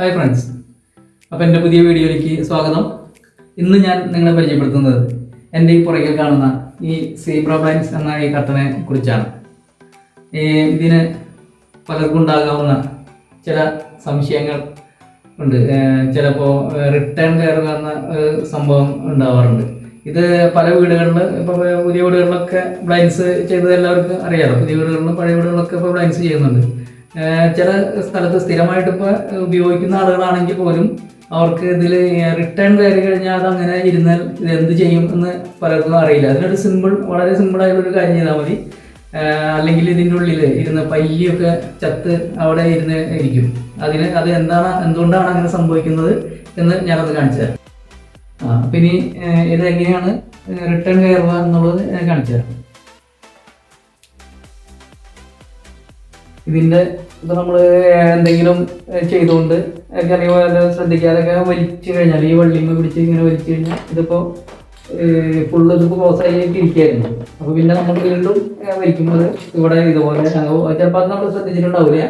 Hi friends അപ്പോൾ എന്റെ പുതിയ വീഡിയോയിലേക്ക് സ്വാഗതം. ഇന്ന് ഞാൻ നിങ്ങളെ പരിചയപ്പെടുത്തുന്നത് എന്റെ ഈ പുറകിൽ കാണുന്ന ഈ സീബ്ര ബ്ലൈൻസ് എന്ന ഈ കർട്ടനെ കുറിച്ചാണ്. ഇതിന് പലർക്കും ഉണ്ടാകാവുന്ന ചില സംശയങ്ങൾ ഉണ്ട്. ചിലപ്പോൾ റിട്ടേൺ കയറുക എന്ന സംഭവം ഉണ്ടാവാറുണ്ട്. ഇത് പല വീടുകളിൽ ഇപ്പോൾ പുതിയ വീടുകളിലൊക്കെ ബ്ലൈൻസ് ചെയ്തത് എല്ലാവർക്കും അറിയാമല്ലോ പുതിയ വീടുകളിലും പഴയ വീടുകളിലൊക്കെ ഇപ്പോൾ ബ്ലൈൻസ് ചെയ്യുന്നുണ്ട്. ചില സ്ഥലത്ത് സ്ഥിരമായിട്ട് ഇപ്പോൾ ഉപയോഗിക്കുന്ന ആളുകളാണെങ്കിൽ പോലും അവർക്ക് ഇതിൽ റിട്ടേൺ കയറി കഴിഞ്ഞാൽ അത് അങ്ങനെ ഇരുന്നാൽ ഇത് എന്ത് ചെയ്യും എന്ന് പലർക്കും അറിയില്ല. അതിനൊരു സിമ്പിൾ വളരെ സിമ്പിളായിട്ടുള്ള ഒരു കാര്യം ചെയ്താൽ മതി. അല്ലെങ്കിൽ ഇതിന്റെ ഉള്ളിൽ ഇരുന്ന് പല്ലിയൊക്കെ ചത്ത് അവിടെ ഇരുന്ന് ഇരിക്കും. അതിന് അത് എന്താണ് എന്തുകൊണ്ടാണ് അങ്ങനെ സംഭവിക്കുന്നത് എന്ന് ഞാനത് കാണിച്ചു തരാം. ആ അപ്പം ഇനി ഇത് എങ്ങനെയാണ് റിട്ടേൺ കയറുക എന്നുള്ളത് കാണിച്ചു തരാം. ഇതിന്റെ ഇപ്പൊ നമ്മൾ എന്തെങ്കിലും ചെയ്തുകൊണ്ട് വല്ല ശ്രദ്ധിക്കാതൊക്കെ വലിച്ചു കഴിഞ്ഞാൽ ഈ വള്ളിമ്മ പിടിച്ച് ഇങ്ങനെ വലിച്ചു കഴിഞ്ഞാൽ ഇതിപ്പോ ഫുള്ള് ഇതിപ്പോ ക്ലോസ് ആയിട്ട് ഇരിക്കുകയായിരുന്നു. അപ്പൊ പിന്നെ നമ്മൾ വീണ്ടും വലിക്കുമ്പോൾ ഇവിടെ ഇതുപോലെ ചിലപ്പോൾ അത് നമ്മൾ ശ്രദ്ധിച്ചിട്ടുണ്ടാവില്ല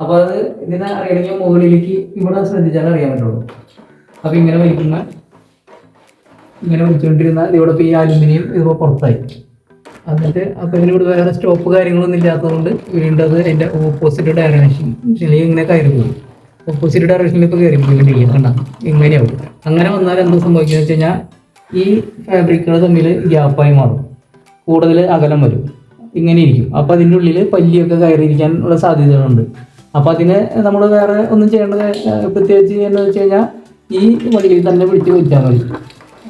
അപ്പൊ അത് ഇതിനെ അറിയണമെങ്കിൽ മുകളിലേക്ക് ഇവിടെ ശ്രദ്ധിച്ചാൽ അറിയാൻ പറ്റുള്ളൂ. അപ്പൊ ഇങ്ങനെ വലിക്കുന്ന ഇങ്ങനെ വലിച്ചുകൊണ്ടിരുന്നാൽ ഇവിടെ ഇപ്പൊ ഈ അലുമിനിയം ഇതിപ്പോ പുറത്തായി. എന്നിട്ട് അപ്പൊ ഇവിടെ വേറെ സ്റ്റോപ്പ് കാര്യങ്ങളൊന്നും ഇല്ലാത്തതുകൊണ്ട് വീണ്ടും അത് ഓപ്പോസിറ്റ് ഡയറക്ഷൻ ഇങ്ങനെ കയറി പോകും ഓപ്പോസിറ്റ് ഡയറക്ഷനിൽ ഇപ്പൊ കയറി പോകും ചെയ്യാം കണ്ട. ഇങ്ങനെയാവും. അങ്ങനെ വന്നാൽ എന്താ സംഭവിക്കുക വെച്ച് കഴിഞ്ഞാൽ ഈ ഫാബ്രിക്കുകൾ തമ്മിൽ ഗ്യാപ്പായി മാറും. കൂടുതൽ അകലം വരും. ഇങ്ങനെ ഇരിക്കും. അപ്പൊ അതിന്റെ ഉള്ളിൽ പല്ലിയൊക്കെ കയറിയിരിക്കാൻ ഉള്ള സാധ്യതകളുണ്ട്. അപ്പൊ അതിന് നമ്മൾ വേറെ ഒന്നും ചെയ്യേണ്ടത് പ്രത്യേകിച്ച് ചെയ്യേണ്ടത് വെച്ച് കഴിഞ്ഞാൽ ഈ വഴിയിൽ തന്നെ പിടിച്ച് വെച്ചാൽ മതി.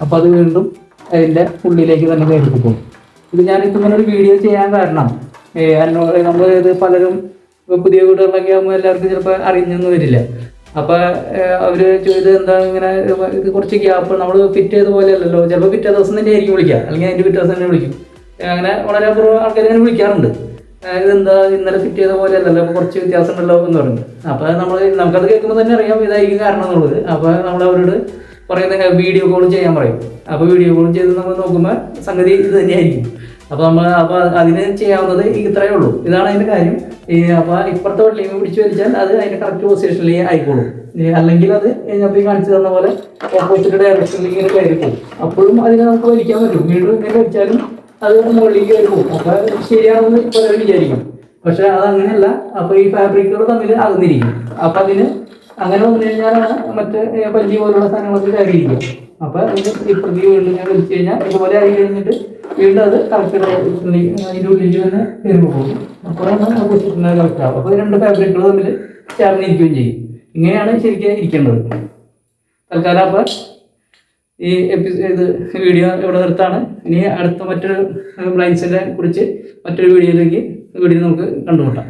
അപ്പൊ അത് വീണ്ടും അതിന്റെ ഉള്ളിലേക്ക് തന്നെ കയറി പോകും. ഇത് ഞാൻ ഇങ്ങനെ ഒരു വീഡിയോ ചെയ്യാൻ കാരണം എന്നോട് നമ്മൾ ഇത് പലരും പുതിയ വീടുകളിലൊക്കെ ആകുമ്പോൾ എല്ലാവർക്കും ചിലപ്പോൾ അറിഞ്ഞൊന്നും വരില്ല. അപ്പൊ ഏഹ് അവർ ചോദിച്ചത് എന്താ ഇങ്ങനെ ഇത് കുറച്ച് ഗ്യാപ്പ് നമ്മൾ ഫിറ്റ് ചെയ്ത പോലെ അല്ലല്ലോ ചിലപ്പോൾ പിറ്റേ ദിവസം തന്നെ ആയിരിക്കും വിളിക്കുക അല്ലെങ്കിൽ അതിന്റെ പിറ്റേ ദിവസം തന്നെ വിളിക്കും. അങ്ങനെ വളരെ അപൂർവം ആൾക്കാർ ഇങ്ങനെ വിളിക്കാറുണ്ട്. ഇതെന്താ ഇന്നലെ ഫിറ്റ് ചെയ്ത പോലെ അല്ലല്ലോ അപ്പൊ കുറച്ച് വ്യത്യാസം ഉണ്ടല്ലോ എന്ന് പറഞ്ഞു അപ്പൊ നമ്മൾ നമുക്കത് കേൾക്കുമ്പോൾ തന്നെ അറിയാം ഇതായിരിക്കും കാരണം എന്നുള്ളത്. അപ്പൊ നമ്മൾ അവരോട് പറയുന്ന വീഡിയോ കോൾ ചെയ്യാൻ പറയും. അപ്പോൾ വീഡിയോ കോൾ ചെയ്ത് നമ്മൾ നോക്കുമ്പോൾ സംഗതി ഇത് തന്നെയായിരിക്കും. അപ്പോൾ നമ്മൾ അപ്പോൾ അതിന് ചെയ്യാവുന്നത് ഇത്രയേ ഉള്ളൂ. ഇതാണ് അതിന്റെ കാര്യം. അപ്പോൾ ഇപ്പുറത്തെ വള്ളിയും പിടിച്ചു വലിച്ചാൽ അത് അതിന്റെ കറക്റ്റ് പൊസിഷനിലേ ആയിക്കോളും. അല്ലെങ്കിൽ അത് ഞാൻ കാണിച്ചു തന്ന പോലെ ഓപ്പോസിറ്റ് ഡയറക്ഷനിലേക്ക് ഇങ്ങനെ കയറി പോകും. അപ്പോഴും അതിനെ നമുക്ക് വലിക്കാൻ പറ്റും. വീണ്ടും ഇങ്ങനെ വലിച്ചാലും അത് മുകളിലേക്ക് കയറി പോകും. അപ്പോൾ ശരിയാണെന്ന് പലരും വിചാരിക്കും. പക്ഷേ അതങ്ങനെയല്ല അപ്പോൾ ഈ ഫാബ്രിക്കുകൾ തമ്മിൽ അകന്നിരിക്കും. അപ്പോൾ അതിന് അങ്ങനെ വന്നു കഴിഞ്ഞാലാണ് മറ്റേ പല്ലി പോലുള്ള സാധനങ്ങളൊക്കെ കയറിയിരിക്കും. അപ്പൊ ഇത് ഇപ്പുറത്ത് വീണ്ടും ഞാൻ വലിച്ചു കഴിഞ്ഞാൽ ഇതുപോലെ ആയി കഴിഞ്ഞിട്ട് വീണ്ടും അത് കറക്റ്റ് അതിന്റെ ഉള്ളിൽ തന്നെ കയറി പോകും. അപ്പോഴാണ് നമുക്ക് കറക്റ്റ് ആവും അപ്പൊ രണ്ട് ഫാബ്രിക്കുകൾ തമ്മിൽ ചേർന്നിരിക്കുകയും ചെയ്യും. ഇങ്ങനെയാണ് ശരിക്കും ഇരിക്കേണ്ടത്. തൽക്കാലം അപ്പൊ ഈ എപ്പിസോഡ് ഇത് വീഡിയോ ഇവിടെ നിർത്താണ് ഇനി അടുത്ത മറ്റൊരു ബ്ലൈൻസിനെ കുറിച്ച് മറ്റൊരു വീഡിയോയിലേക്ക് വീഡിയോ നമുക്ക് കണ്ടുമുട്ടാം.